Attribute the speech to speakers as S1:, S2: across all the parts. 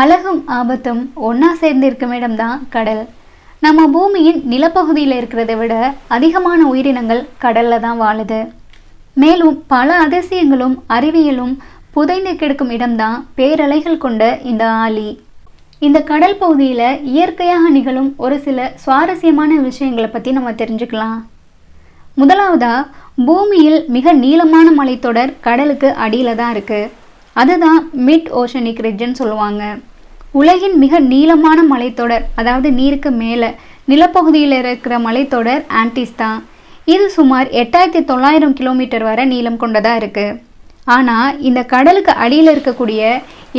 S1: அழகும் ஆபத்தும் ஒன்றா சேர்ந்து இருக்கும் இடம்தான் கடல். நம்ம பூமியின் நிலப்பகுதியில் இருக்கிறத விட அதிகமான உயிரினங்கள் கடலில் தான் வாழுது. மேலும் பல அதிசயங்களும் அறிவியலும் புதைந்து கிடக்கும் இடம்தான் பேரலைகள் கொண்ட இந்த ஆலி. இந்த கடல் பகுதியில் இயற்கையாக நிகழும் ஒரு சில சுவாரஸ்யமான விஷயங்களை பற்றி நம்ம தெரிஞ்சுக்கலாம். முதலாவதா பூமியில் மிக நீளமான மலைத்தொடர் கடலுக்கு அடியில் தான் இருக்குது அதுதான் மிட் ஓஷனிக் ரிட்ஜன் சொல்லுவாங்க. உலகின் மிக நீளமான மலைத்தொடர் அதாவது நீருக்கு மேலே நிலப்பகுதியில் இருக்கிற மலைத்தொடர் ஆன்டிஸ் தான். இது சுமார் எட்டாயிரத்தி தொள்ளாயிரம் கிலோமீட்டர் வரை நீளம் கொண்டதாக இருக்குது ஆனால் இந்த கடலுக்கு அடியில் இருக்கக்கூடிய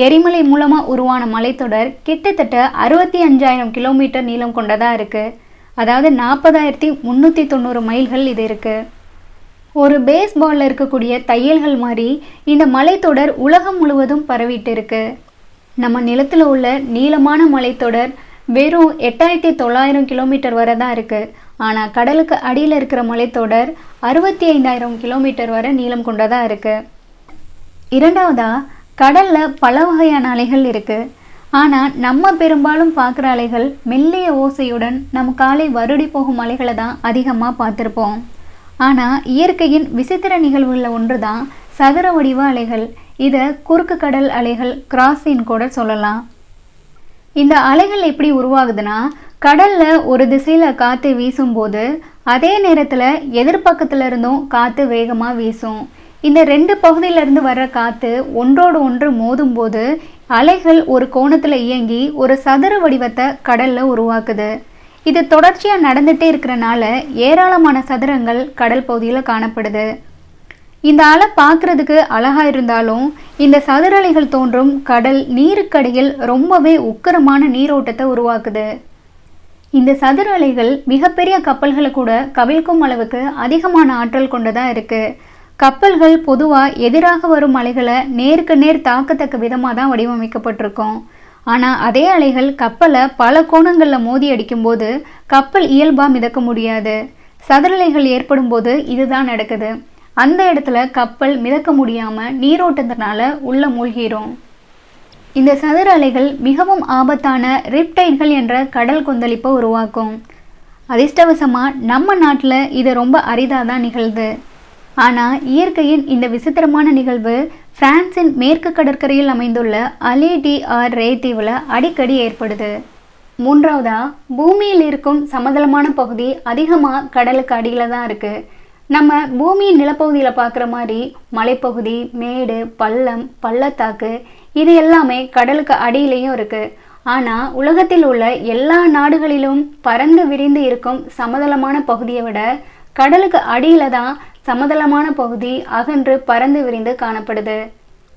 S1: எரிமலை மூலமாக உருவான மலைத்தொடர் கிட்டத்தட்ட அறுபத்தி அஞ்சாயிரம் கிலோமீட்டர் நீளம் கொண்டதாக இருக்குது அதாவது நாற்பதாயிரத்தி முந்நூற்றி தொண்ணூறு மைல்கள் இது இருக்குது ஒரு பேஸ்பாலில் இருக்கக்கூடிய தையல்கள் மாதிரி இந்த மலைத்தொடர் உலகம் முழுவதும் பரவிட்டு இருக்கு நம்ம நிலத்தில் உள்ள நீளமான மலைத்தொடர் வெறும் எட்டாயிரத்தி தொள்ளாயிரம் கிலோமீட்டர் வரை தான் இருக்குது ஆனால் கடலுக்கு அடியில் இருக்கிற மலைத்தொடர் அறுபத்தி ஐந்தாயிரம் கிலோமீட்டர் வரை நீளம் கொண்டதாக இருக்குது இரண்டாவதாக கடலில் பல வகையான அலைகள் இருக்குது ஆனால் நம்ம பெரும்பாலும் பார்க்குற அலைகள் மெல்லிய ஓசையுடன் நம் காலை வருடி போகும் அலைகளை தான் அதிகமாக பார்த்துருப்போம். ஆனால் இயற்கையின் விசித்திர நிகழ்வுகளில் ஒன்று தான் சதுர வடிவ அலைகள். இதை குறுக்கு கடல் அலைகள் கிராஸின் கூட சொல்லலாம். இந்த அலைகள் எப்படி உருவாகுதுன்னா கடலில் ஒரு திசையில் காற்று வீசும்போது அதே நேரத்தில் எதிர்பக்கத்துல இருந்தும் காற்று வேகமாக வீசும். இந்த ரெண்டு பகுதியிலிருந்து வர்ற காற்று ஒன்றோடு ஒன்று மோதும்போது அலைகள் ஒரு கோணத்தில் இயங்கி ஒரு சதுர வடிவத்தை கடலில் உருவாக்குது. இது தொடர்ச்சியாக நடந்துகிட்டே இருக்கிறனால ஏராளமான சதுரங்கள் கடல் பகுதியில் காணப்படுது. இந்த அலை பார்க்குறதுக்கு அழகாக இருந்தாலும் இந்த சதுரலைகள் தோன்றும் கடல் நீருக்கடியில் ரொம்பவே உக்கரமான நீரோட்டத்தை உருவாக்குது. இந்த சதுர அலைகள் மிகப்பெரிய கப்பல்களை கூட கவிழ்க்கும் அளவுக்கு அதிகமான ஆற்றல் கொண்டதாக இருக்குது கப்பல்கள் பொதுவாக எதிராக வரும் அலைகளை நேருக்கு நேர் தாக்கத்தக்க விதமாக தான் வடிவமைக்கப்பட்டிருக்கும். ஆனால் அதே அலைகள் கப்பலை பல கோணங்களில் மோதி அடிக்கும்போது கப்பல் இயல்பாக மிதக்க முடியாது. சதுரலைகள் ஏற்படும் போது இதுதான் நடக்குது. அந்த இடத்துல கப்பல் மிதக்க முடியாமல் நீரோட்டத்தினால உள்ள மூழ்கிரும் இந்த சதுர அலைகள் மிகவும் ஆபத்தான ரிப்டைட்கள் என்ற கடல் கொந்தளிப்பை உருவாக்கும். அதிர்ஷ்டவசமாக நம்ம நாட்டில் இது ரொம்ப அரிதாக தான் நிகழ்து. ஆனால் இயற்கையின் இந்த விசித்திரமான நிகழ்வு பிரான்சின் மேற்கு கடற்கரையில் அமைந்துள்ள அலி டி ஆர் ரே தீவில் அடிக்கடி ஏற்படுது. மூன்றாவதா பூமியில் இருக்கும் சமதளமான பகுதி அதிகமாக கடலுக்கு அடியில் தான் இருக்குது நம்ம பூமியின் நிலப்பகுதியில் பார்க்குற மாதிரி மலைப்பகுதி மேடு பள்ளம் பள்ளத்தாக்கு இது எல்லாமே கடலுக்கு அடியிலையும் இருக்குது ஆனால் உலகத்தில் உள்ள எல்லா நாடுகளிலும் பறந்து விரிந்து இருக்கும் சமதளமான பகுதியை விட கடலுக்கு அடியில் தான் சமதளமான பகுதி அகன்று பறந்து விரிந்து காணப்படுது.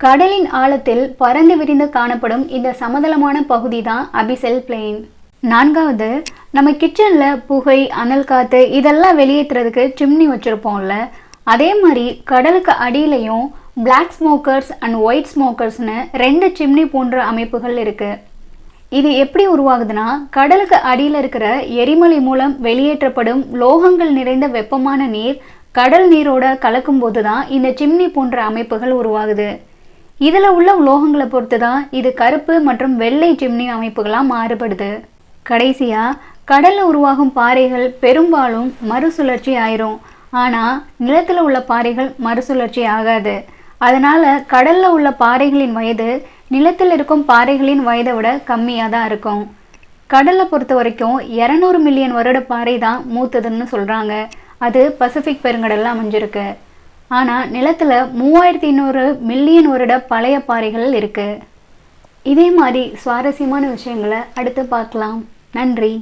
S1: கடலின் ஆழத்தில் பறந்து விரிந்து காணப்படும் இந்த சமதளமான பகுதி தான் அபிசெல் பிளேன். நான்காவது நம்ம கிச்சனில் புகை அனல் காற்று இதெல்லாம் வெளியேற்றுறதுக்கு சிம்னி வச்சுருப்போம்ல அதே மாதிரி கடலுக்கு அடியிலையும் பிளாக் ஸ்மோக்கர்ஸ் அண்ட் ஒயிட் ஸ்மோக்கர்ஸ்னு ரெண்டு சிம்னி போன்ற அமைப்புகள் இருக்குது இது எப்படி உருவாகுதுன்னா கடலுக்கு அடியில் இருக்கிற எரிமலை மூலம் வெளியேற்றப்படும் லோகங்கள் நிறைந்த வெப்பமான நீர் கடல் நீரோட கலக்கும்போது தான் இந்த சிம்னி போன்ற அமைப்புகள் உருவாகுது. இதில் உள்ள உலோகங்களை பொறுத்து தான் இது கருப்பு மற்றும் வெள்ளை சிம்னி அமைப்புகளாக மாறுபடுது. கடைசியாக கடலில் உருவாகும் பாறைகள் பெரும்பாலும் மறுசுழற்சி ஆயிரும். ஆனால் நிலத்தில் உள்ள பாறைகள் மறுசுழற்சி ஆகாது. அதனால் கடலில் உள்ள பாறைகளின் வயது நிலத்தில் இருக்கும் பாறைகளின் வயதை விட கம்மியாக தான் இருக்கும். கடலை பொறுத்த வரைக்கும் இரநூறு மில்லியன் வருட பாறை தான் மூத்ததுன்னு சொல்கிறாங்க அது பசிபிக் பெருங்கடலில் அமைஞ்சிருக்கு. ஆனால் நிலத்தில் மூவாயிரத்தி இன்னொரு மில்லியன் வருட பழைய பாறைகள் இருக்குது இதே மாதிரி சுவாரஸ்யமான விஷயங்களை அடுத்து பார்க்கலாம். நன்றி.